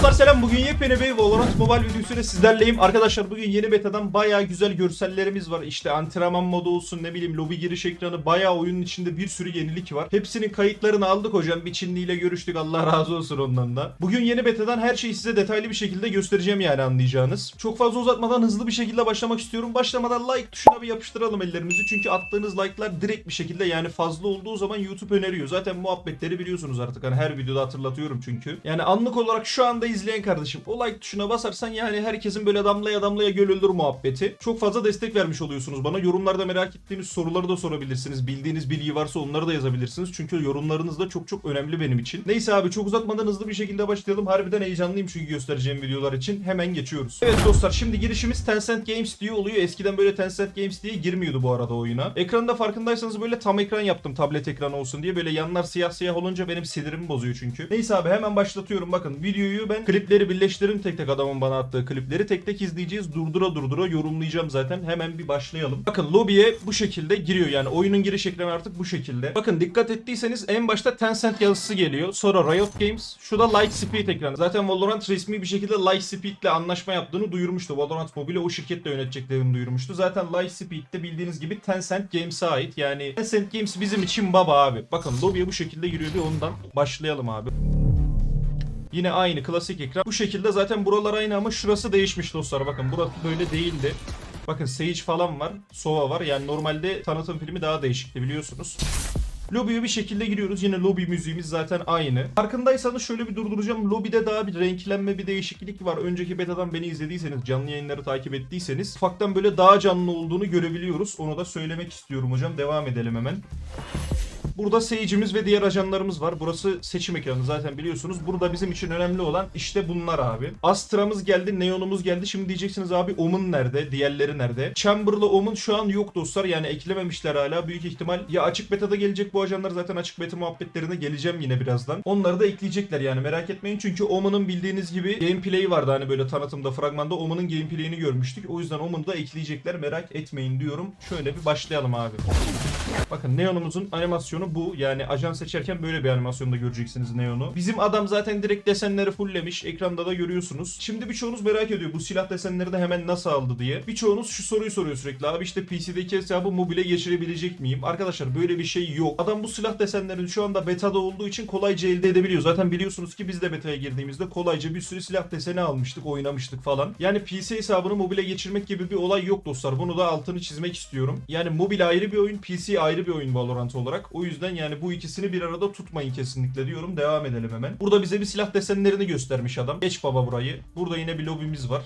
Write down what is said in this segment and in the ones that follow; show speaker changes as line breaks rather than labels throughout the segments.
Dostlar selam bugün yepyeni bir Valorant Mobile videosuyla sizlerleyim. Arkadaşlar bugün yeni betadan bayağı güzel görsellerimiz var. İşte antrenman modu olsun ne bileyim lobi giriş ekranı bayağı oyunun içinde bir sürü yenilik var. Hepsinin kayıtlarını aldık hocam. Bir Çinliyle görüştük Allah razı olsun ondan da. Bugün yeni betadan her şeyi size detaylı bir şekilde göstereceğim yani anlayacağınız. Çok fazla uzatmadan hızlı bir şekilde başlamak istiyorum. Başlamadan like tuşuna bir yapıştıralım ellerimizi. Çünkü attığınız like'lar direkt bir şekilde yani fazla olduğu zaman YouTube öneriyor. Zaten muhabbetleri biliyorsunuz artık. Hani her videoda hatırlatıyorum çünkü. Yani anlık olarak şu anda izleyen kardeşim o like tuşuna basarsan yani herkesin böyle damlaya damlaya göl muhabbeti. Çok fazla destek vermiş oluyorsunuz bana. Yorumlarda merak ettiğiniz soruları da sorabilirsiniz. Bildiğiniz bilgi varsa onları da yazabilirsiniz. Çünkü yorumlarınız da çok çok önemli benim için. Neyse abi çok uzatmadan hızlı bir şekilde başlayalım. Harbiden heyecanlıyım çünkü göstereceğim videolar için. Hemen geçiyoruz. Evet dostlar şimdi girişimiz Tencent Games diye oluyor. Eskiden böyle Tencent Games diye girmiyordu bu arada oyuna. Ekranda farkındaysanız böyle tam ekran yaptım tablet ekranı olsun diye. Böyle yanlar siyah siyah olunca benim sinirimi bozuyor çünkü. Neyse abi hemen başlatıyorum. Bakın videoyu ben klipleri birleştiririm tek tek adamın bana attığı klipleri. Tek tek izleyeceğiz. Durdura durdura yorumlayacağım zaten. Hemen bir başlayalım. Bakın lobiye bu şekilde giriyor yani. Oyunun giriş ekranı artık bu şekilde. Bakın dikkat ettiyseniz en başta Tencent yazısı geliyor. Sonra Riot Games. Şu da Lightspeed ekranı. Zaten Valorant resmi bir şekilde Lightspeed ile anlaşma yaptığını duyurmuştu. Valorant Mobile o şirketle yöneteceklerini duyurmuştu. Zaten Lightspeed de bildiğiniz gibi Tencent Games'e ait. Yani Tencent Games bizim için baba abi. Bakın lobiye bu şekilde giriyordu. Ondan başlayalım abi. Yine aynı klasik ekran. Bu şekilde zaten buralar aynı ama şurası değişmiş dostlar. Bakın burası böyle değildi. Bakın Sage falan var. Sova var. Yani normalde tanıtım filmi daha değişikti biliyorsunuz. Lobiye bir şekilde giriyoruz. Yine lobi müziğimiz zaten aynı. Farkındaysanız şöyle bir durduracağım. Lobide daha bir renklenme bir değişiklik var. Önceki betadan beni izlediyseniz, canlı yayınları takip ettiyseniz ufaktan böyle daha canlı olduğunu görebiliyoruz. Onu da söylemek istiyorum hocam. Devam edelim hemen. Burada Sage'imiz ve diğer ajanlarımız var. Burası seçim ekranı zaten biliyorsunuz. Burada bizim için önemli olan işte bunlar abi. Astra'mız geldi, Neon'umuz geldi. Şimdi diyeceksiniz abi Omun nerede? Diğerleri nerede? Chamber'la Omun şu an yok dostlar. Yani eklememişler hala. Büyük ihtimal ya açık beta'da gelecek bu ajanlar zaten açık beta muhabbetlerine geleceğim yine birazdan. Onları da ekleyecekler yani merak etmeyin. Çünkü Omun'un bildiğiniz gibi gameplay'i vardı hani böyle tanıtımda fragmanda Omun'un gameplay'ini görmüştük. O yüzden Omun'u da ekleyecekler. Merak etmeyin diyorum. Şöyle bir başlayalım abi. Bakın Neon'umuzun animasyonu bu. Yani ajan seçerken böyle bir animasyonda göreceksiniz Neon'u. Bizim adam zaten direkt desenleri fulllemiş. Ekranda da görüyorsunuz. Şimdi birçoğunuz merak ediyor bu silah desenleri de hemen nasıl aldı diye. Birçoğunuz şu soruyu soruyor sürekli. Abi işte PC'deki hesabı mobile geçirebilecek miyim? Arkadaşlar böyle bir şey yok. Adam bu silah desenlerini şu anda beta'da olduğu için kolayca elde edebiliyor. Zaten biliyorsunuz ki biz de beta'ya girdiğimizde kolayca bir sürü silah deseni almıştık, oynamıştık falan. Yani PC hesabını mobile geçirmek gibi bir olay yok dostlar. Bunu da altını çizmek istiyorum. Yani mobil ayrı bir oyun, PC ayrı bir oyun Valorant olarak. O yüzden yani bu ikisini bir arada tutmayın kesinlikle diyorum. Devam edelim hemen. Burada bize bir silah desenlerini göstermiş adam. Geç baba burayı. Burada yine bir lobimiz var.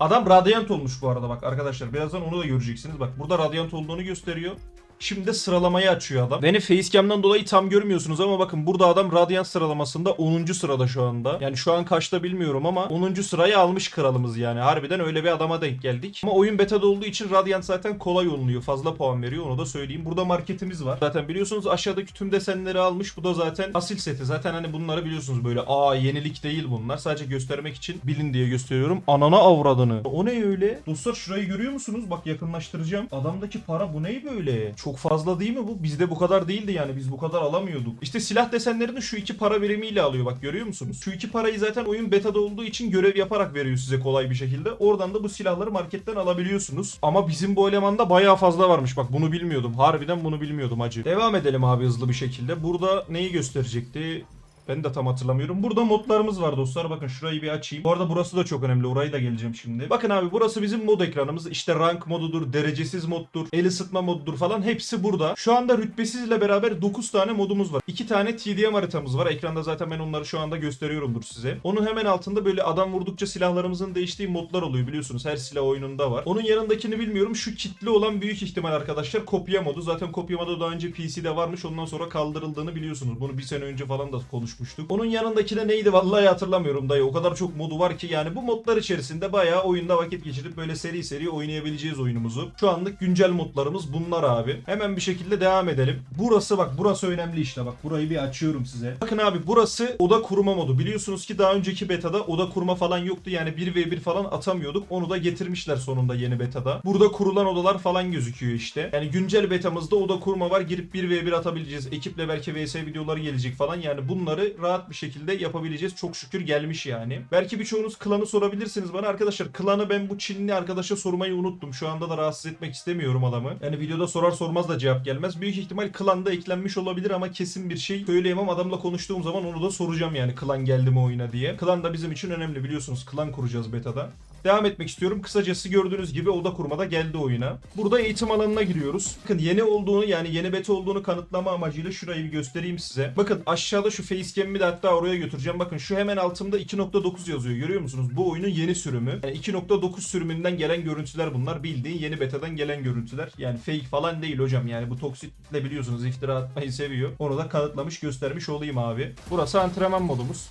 Adam radyant olmuş bu arada bak arkadaşlar. Birazdan onu da göreceksiniz. Bak burada radyant olduğunu gösteriyor. Şimdi sıralamayı açıyor adam. Beni facecam'dan dolayı tam görmüyorsunuz ama bakın burada adam Radiant sıralamasında 10. sırada şu anda. Yani şu an kaçta bilmiyorum ama 10. sırayı almış kralımız yani. Harbiden öyle bir adama denk geldik. Ama oyun beta'da olduğu için Radiant zaten kolay olunuyor. Fazla puan veriyor onu da söyleyeyim. Burada marketimiz var. Zaten biliyorsunuz aşağıdaki tüm desenleri almış. Bu da zaten asil seti. Zaten hani bunları biliyorsunuz böyle aa yenilik değil bunlar. Sadece göstermek için bilin diye gösteriyorum. Anana avradını. O ne öyle? Dostlar şurayı görüyor musunuz? Bak yakınlaştıracağım. Adamdaki para bu ne böyle? Çok fazla değil mi bu? Bizde bu kadar değildi yani. Biz bu kadar alamıyorduk. İşte silah desenlerini şu iki para birimiyle alıyor. Bak görüyor musunuz? Şu iki parayı zaten oyun beta'da olduğu için görev yaparak veriyor size kolay bir şekilde. Oradan da bu silahları marketten alabiliyorsunuz. Ama bizim bu elemanda bayağı fazla varmış. Bak bunu bilmiyordum. Harbiden bunu bilmiyordum hacı. Devam edelim abi hızlı bir şekilde. Burada neyi gösterecekti? Ben de tam hatırlamıyorum. Burada modlarımız var dostlar. Bakın şurayı bir açayım. Bu arada burası da çok önemli. Orayı da geleceğim şimdi. Bakın abi burası bizim mod ekranımız. İşte rank modudur, derecesiz moddur, el ısıtma modudur falan. Hepsi burada. Şu anda rütbesizle beraber 9 tane modumuz var. 2 tane TDM haritamız var. Ekranda zaten ben onları şu anda gösteriyorumdur size. Onun hemen altında böyle adam vurdukça silahlarımızın değiştiği modlar oluyor biliyorsunuz. Her silah oyununda var. Onun yanındakini bilmiyorum. Şu kitli olan büyük ihtimal arkadaşlar kopya modu. Zaten kopya modu daha önce PC'de varmış. Ondan sonra kaldırıldığını biliyorsunuz. Bunu bir sene önce falan da konuşmuştuk. Onun yanındaki de neydi vallahi hatırlamıyorum dayı. O kadar çok modu var ki yani bu modlar içerisinde bayağı oyunda vakit geçirip böyle seri seri oynayabileceğiz oyunumuzu. Şu anlık güncel modlarımız bunlar abi. Hemen bir şekilde devam edelim. Burası bak burası önemli işte bak. Burayı bir açıyorum size. Bakın abi burası oda kurma modu. Biliyorsunuz ki daha önceki betada oda kurma falan yoktu. Yani 1v1 falan atamıyorduk. Onu da getirmişler sonunda yeni betada. Burada kurulan odalar falan gözüküyor işte. Yani güncel betamızda oda kurma var. Girip 1v1 atabileceğiz. Ekiple belki vs videoları gelecek falan. Yani bunları rahat bir şekilde yapabileceğiz. Çok şükür gelmiş yani. Belki birçoğunuz klanı sorabilirsiniz bana. Arkadaşlar klanı ben bu Çinli arkadaşa sormayı unuttum. Şu anda da rahatsız etmek istemiyorum adamı. Yani videoda sorar sormaz da cevap gelmez. Büyük ihtimal klanda eklenmiş olabilir ama kesin bir şey söyleyemem. Adamla konuştuğum zaman onu da soracağım yani klan geldi mi oyuna diye. Klan da bizim için önemli biliyorsunuz. Klan kuracağız beta'da. Devam etmek istiyorum. Kısacası gördüğünüz gibi oda kurmada geldi oyuna. Burada eğitim alanına giriyoruz. Bakın yeni olduğunu yani yeni beta olduğunu kanıtlama amacıyla şurayı bir göstereyim size. Bakın aşağıda şu facecam'imi de hatta oraya götüreceğim. Bakın şu hemen altımda 2.9 yazıyor. Görüyor musunuz? Bu oyunun yeni sürümü. Yani 2.9 sürümünden gelen görüntüler bunlar. Bildiğin yeni betadan gelen görüntüler. Yani fake falan değil hocam. Yani bu toksitle biliyorsunuz iftira atmayı seviyor. Onu da kanıtlamış göstermiş olayım abi. Burası antrenman modumuz.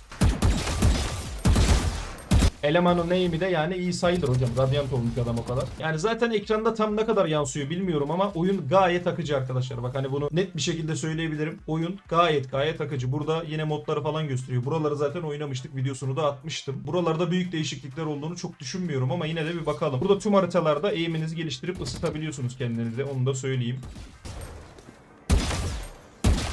Elemanın name'i de yani iyi sayılır hocam. Radyant olmuş adam o kadar. Yani zaten ekranda tam ne kadar yansıyor bilmiyorum ama oyun gayet akıcı arkadaşlar. Bak hani bunu net bir şekilde söyleyebilirim. Oyun gayet gayet akıcı. Burada yine modları falan gösteriyor. Buraları zaten oynamıştık. Videosunu da atmıştım. Buralarda büyük değişiklikler olduğunu çok düşünmüyorum ama yine de bir bakalım. Burada tüm haritalarda eğiminizi geliştirip ısıtabiliyorsunuz kendinizi. Onu da söyleyeyim.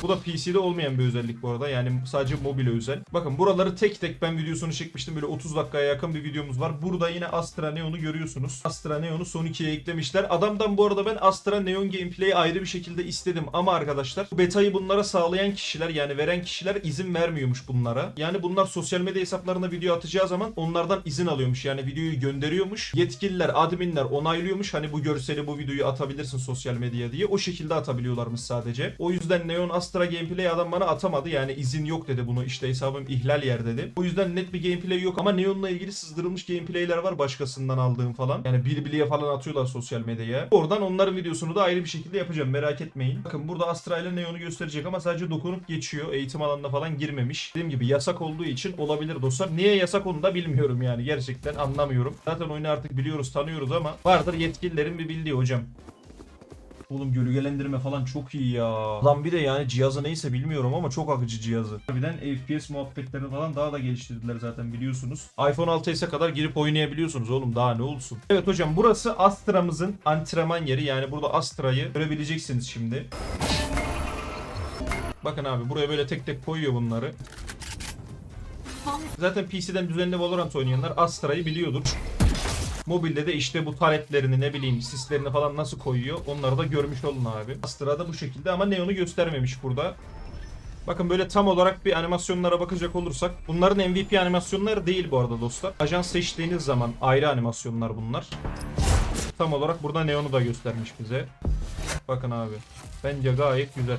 Bu da PC'de olmayan bir özellik bu arada. Yani sadece mobile özel. Bakın buraları tek tek ben videosunu çekmiştim. Böyle 30 dakikaya yakın bir videomuz var. Burada yine Astra Neon'u görüyorsunuz. Astra Neon'u son 2'ye eklemişler. Adamdan bu arada ben Astra Neon gameplay'i ayrı bir şekilde istedim. Ama arkadaşlar bu betayı bunlara sağlayan kişiler yani veren kişiler izin vermiyormuş bunlara. Yani bunlar sosyal medya hesaplarına video atacağı zaman onlardan izin alıyormuş. Yani videoyu gönderiyormuş. Yetkililer, adminler onaylıyormuş. Hani bu görseli bu videoyu atabilirsin sosyal medya diye. O şekilde atabiliyorlarmış sadece. O yüzden Neon Astra gameplay adam bana atamadı. Yani izin yok dedi bunu. işte hesabım ihlal yer dedi. O yüzden net bir gameplay yok ama Neon'la ilgili sızdırılmış gameplayler var başkasından aldığım falan. Yani Bilbili'ye falan atıyorlar sosyal medyaya. Oradan onların videosunu da ayrı bir şekilde yapacağım. Merak etmeyin. Bakın burada Astra ile Neon'u gösterecek ama sadece dokunup geçiyor. Eğitim alanına falan girmemiş. Dediğim gibi yasak olduğu için olabilir dostlar. Niye yasak onu da bilmiyorum yani. Gerçekten anlamıyorum. Zaten oyunu artık biliyoruz, tanıyoruz ama vardır yetkililerin bir bildiği hocam. Oğlum gölgelendirme falan çok iyi ya. Lan bir de yani cihazı neyse bilmiyorum ama çok akıcı cihazı. Harbiden FPS muhabbetlerini falan daha da geliştirdiler zaten biliyorsunuz. iPhone 6s'e kadar girip oynayabiliyorsunuz oğlum daha ne olsun. Evet hocam burası Astra'mızın antrenman yeri. Yani burada Astra'yı görebileceksiniz şimdi. Bakın abi buraya böyle tek tek koyuyor bunları. Zaten PC'den düzenli Valorant oynayanlar Astra'yı biliyordur. Mobilde de işte bu taretlerini ne bileyim sislerini falan nasıl koyuyor onları da görmüş olun abi. Astra'da bu şekilde ama Neon'u göstermemiş burada. Bakın böyle tam olarak bir animasyonlara bakacak olursak bunların MVP animasyonları değil bu arada dostlar. Ajans seçtiğiniz zaman ayrı animasyonlar bunlar. Tam olarak burada Neon'u da göstermiş bize. Bakın abi. Bence gayet güzel.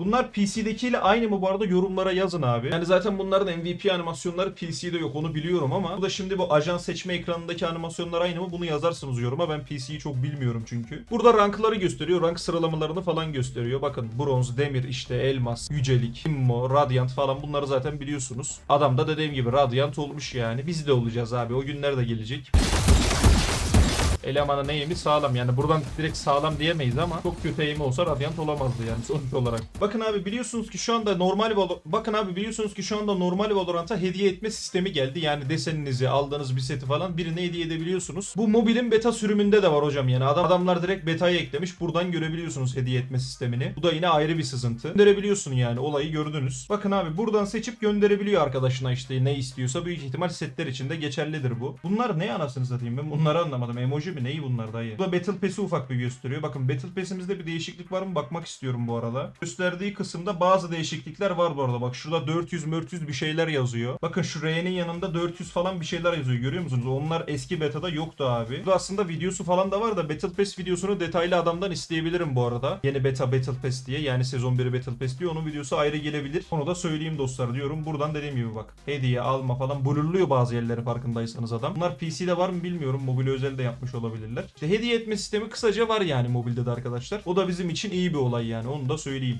Bunlar PC'dekiyle aynı mı bu arada yorumlara yazın abi. Yani zaten bunların MVP animasyonları PC'de yok onu biliyorum ama bu da şimdi bu ajan seçme ekranındaki animasyonlar aynı mı bunu yazarsınız yoruma. Ben PC'yi çok bilmiyorum çünkü. Burada rankları gösteriyor. Rank sıralamalarını falan gösteriyor. Bakın bronz, demir, işte elmas, yücelik, immo, radyant falan bunları zaten biliyorsunuz. Adam da dediğim gibi radyant olmuş yani. Biz de olacağız abi. O günler de gelecek elemanın eğimi sağlam. Yani buradan direkt sağlam diyemeyiz ama çok kötü eğimi olsa Radiant olamazdı yani sonuç olarak. Bakın abi biliyorsunuz ki şu anda normal bakın abi biliyorsunuz ki şu anda normal Valorant'a hediye etme sistemi geldi. Yani deseninizi aldığınız bir seti falan birine hediye edebiliyorsunuz. Bu mobilin beta sürümünde de var hocam yani. Adam adamlar direkt beta'yı eklemiş. Buradan görebiliyorsunuz hediye etme sistemini. Bu da yine ayrı bir sızıntı. Gönderebiliyorsun yani olayı gördünüz. Bakın abi buradan seçip gönderebiliyor arkadaşına işte ne istiyorsa büyük ihtimal setler içinde geçerlidir bu. Bunlar ne anasını satayım ben bunları anlamadım. Emoji mi neyi bunlar dayı? Bu da Battle Pass'i ufak bir gösteriyor. Bakın Battle Pass'imizde bir değişiklik var mı bakmak istiyorum bu arada. Gösterdiği kısımda bazı değişiklikler var bu arada. Bak şurada 400 400 bir şeyler yazıyor. Bakın şu R'nin yanında 400 falan bir şeyler yazıyor görüyor musunuz? Onlar eski beta'da yoktu abi. Bu aslında videosu falan da var da Battle Pass videosunu detaylı adamdan isteyebilirim bu arada. Yeni beta Battle Pass diye yani sezon 1 Battle Pass diye onun videosu ayrı gelebilir. Onu da söyleyeyim dostlar diyorum. Buradan dediğim gibi bak. Hediye alma falan blurluyor bazı yerleri farkındaysanız adam. Bunlar PC'de var mı bilmiyorum. Mobil özel de yapmış olabilirler. İşte hediye etme sistemi kısaca var yani mobilde de arkadaşlar. O da bizim için iyi bir olay yani. Onu da söyleyeyim.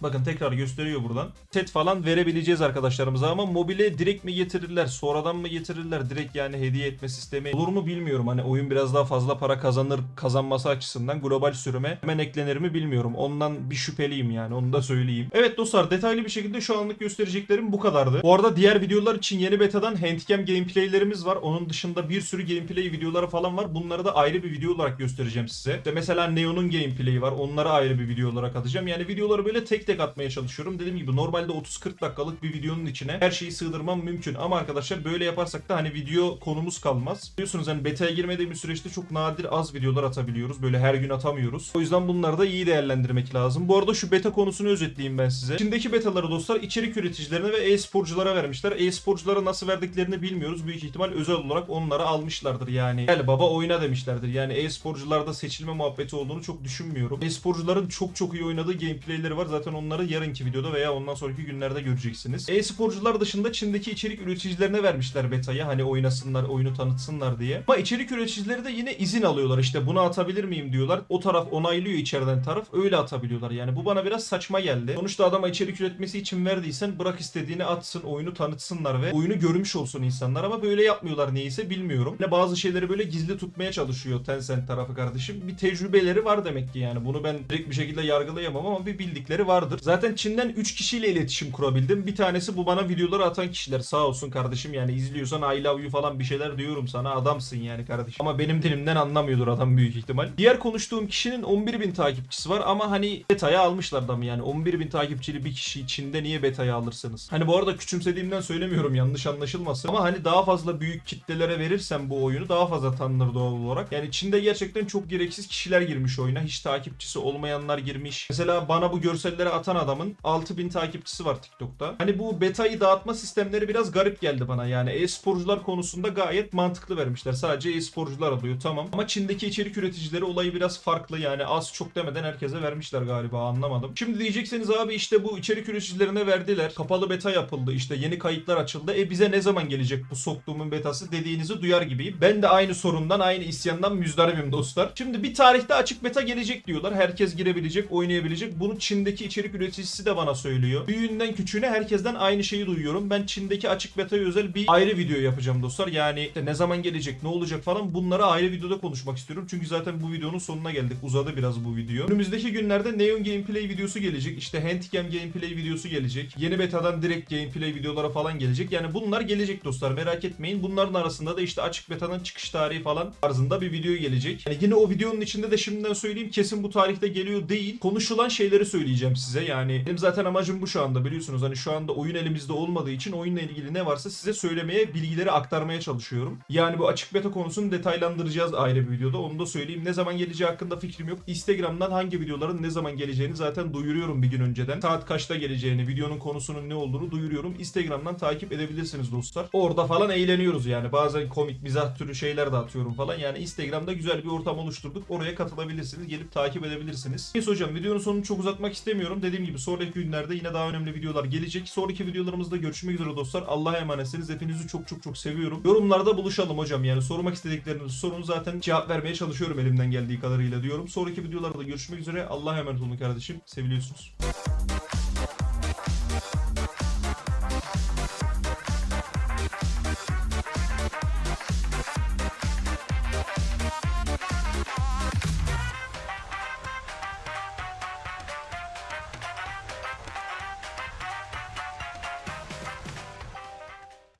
Bakın tekrar gösteriyor buradan. Set falan verebileceğiz arkadaşlarımıza ama mobile direkt mi getirirler, sonradan mı getirirler, direkt yani hediye etme sistemi olur mu bilmiyorum. Hani oyun biraz daha fazla para kazanır, kazanması açısından global sürüme hemen eklenir mi bilmiyorum. Ondan bir şüpheliyim yani onu da söyleyeyim. Evet dostlar detaylı bir şekilde şu anlık göstereceklerim bu kadardı. Bu arada diğer videolar için yeni betadan handcam gameplaylerimiz var. Onun dışında bir sürü gameplay videoları falan var. Bunları da ayrı bir video olarak göstereceğim size. İşte mesela Neon'un gameplay'i var. Onları ayrı bir video olarak atacağım. Yani videoları böyle tek tek atmaya çalışıyorum. Dediğim gibi normalde 30-40 dakikalık bir videonun içine her şeyi sığdırmam mümkün. Ama arkadaşlar böyle yaparsak da hani video konumuz kalmaz. Biliyorsunuz hani beta'ya girmediğimiz süreçte çok nadir az videolar atabiliyoruz. Böyle her gün atamıyoruz. O yüzden bunları da iyi değerlendirmek lazım. Bu arada şu beta konusunu özetleyeyim ben size. Çin'deki betaları dostlar içerik üreticilerine ve e-sporculara vermişler. E-sporculara nasıl verdiklerini bilmiyoruz. Büyük ihtimal özel olarak onlara almışlardır yani. Gel baba oyna demişlerdir. Yani e-sporcularda seçilme muhabbeti olduğunu çok düşünmüyorum. E-sporcuların çok çok iyi oynadığı gameplayleri var. Zaten onları yarınki videoda veya ondan sonraki günlerde göreceksiniz. E-sporcular dışında Çin'deki içerik üreticilerine vermişler betayı. Hani oynasınlar, oyunu tanıtsınlar diye. Ama içerik üreticileri de yine izin alıyorlar. İşte bunu atabilir miyim diyorlar. O taraf onaylıyor içeriden taraf. Öyle atabiliyorlar. Yani bu bana biraz saçma geldi. Sonuçta adama içerik üretmesi için verdiysen bırak istediğini atsın, oyunu tanıtsınlar ve oyunu görmüş olsun insanlar ama böyle yapmıyorlar niyeyse bilmiyorum. Yine bazı şeyleri böyle gizli tutmaya çalışıyor Tencent tarafı kardeşim. Bir tecrübeleri var demek ki yani. Bunu ben direkt bir şekilde yargılayamam ama bir bildikleri vardır. Zaten Çin'den 3 kişiyle iletişim kurabildim. Bir tanesi bu bana videoları atan kişiler. Sağ olsun kardeşim yani izliyorsan I love you falan bir şeyler diyorum sana adamsın yani kardeşim. Ama benim dilimden anlamıyordur adam büyük ihtimal. Diğer konuştuğum kişinin 11.000 takipçisi var ama hani beta'ya almışlar adamı yani. 11.000 takipçili bir kişi Çin'de niye beta'ya alırsınız? Hani bu arada küçümsediğimden söylemiyorum yanlış anlaşılmasın. Ama hani daha fazla büyük kitlelere verirsem bu oyunu daha fazla tanınır doğal olarak. Yani Çin'de gerçekten çok gereksiz kişiler girmiş oyuna. Hiç takipçisi olmayanlar girmiş. Mesela bana bu görselleri atan adamın 6000 takipçisi var TikTok'ta. Hani bu beta'yı dağıtma sistemleri biraz garip geldi bana. Yani e-sporcular konusunda gayet mantıklı vermişler. Sadece e-sporcular alıyor tamam. Ama Çin'deki içerik üreticileri olayı biraz farklı. Yani az çok demeden herkese vermişler galiba anlamadım. Şimdi diyecekseniz abi işte bu içerik üreticilerine verdiler. Kapalı beta yapıldı. İşte yeni kayıtlar açıldı. E bize ne zaman gelecek bu soktuğumun betası dediğinizi duyar gibiyim. Ben de aynı sorundan aynı isyandan müzdaribim dostlar. Şimdi bir tarihte açık beta gelecek diyorlar. Herkes girebilecek, oynayabilecek. Bunu Çin'deki içerik üreticisi de bana söylüyor. Büyüğünden küçüğüne herkesten aynı şeyi duyuyorum. Ben Çin'deki açık beta'ya özel bir ayrı video yapacağım dostlar. Yani işte ne zaman gelecek, ne olacak falan bunları ayrı videoda konuşmak istiyorum. Çünkü zaten bu videonun sonuna geldik. Uzadı biraz bu video. Önümüzdeki günlerde Neon Gameplay videosu gelecek. İşte Handicam Gameplay videosu gelecek. Yeni betadan direkt gameplay videolara falan gelecek. Yani bunlar gelecek dostlar merak etmeyin. Bunların arasında da işte açık betadan çıkış tarihi falan tarzında bir video gelecek. Yani yine o videonun içinde de şimdiden söyleyeyim kesin bu tarihte geliyor değil. Konuşulan şeyleri söyleyeceğim size. Yani benim zaten amacım bu şu anda biliyorsunuz. Hani şu anda oyun elimizde olmadığı için oyunla ilgili ne varsa size söylemeye, bilgileri aktarmaya çalışıyorum. Yani bu açık beta konusunu detaylandıracağız ayrı bir videoda. Onu da söyleyeyim. Ne zaman geleceği hakkında fikrim yok. Instagram'dan hangi videoların ne zaman geleceğini zaten duyuruyorum bir gün önceden. Saat kaçta geleceğini, videonun konusunun ne olduğunu duyuruyorum. Instagram'dan takip edebilirsiniz dostlar. Orada falan eğleniyoruz yani. Bazen komik, mizah türü şeyler de atıyorum falan. Yani Instagram'da güzel bir ortam oluşturduk. Oraya katılabilirsiniz. Gelip takip edebilirsiniz. Neyse hocam videonun sonunu çok uzatmak istemiyorum. Dediğim gibi sonraki günlerde yine daha önemli videolar gelecek. Sonraki videolarımızda görüşmek üzere dostlar. Allah'a emanetsiniz. Hepinizi çok çok çok seviyorum. Yorumlarda buluşalım hocam. Yani sormak istediklerinizi sorun. Zaten cevap vermeye çalışıyorum elimden geldiği kadarıyla diyorum. Sonraki videolarda görüşmek üzere. Allah'a emanet olun kardeşim. Seviliyorsunuz.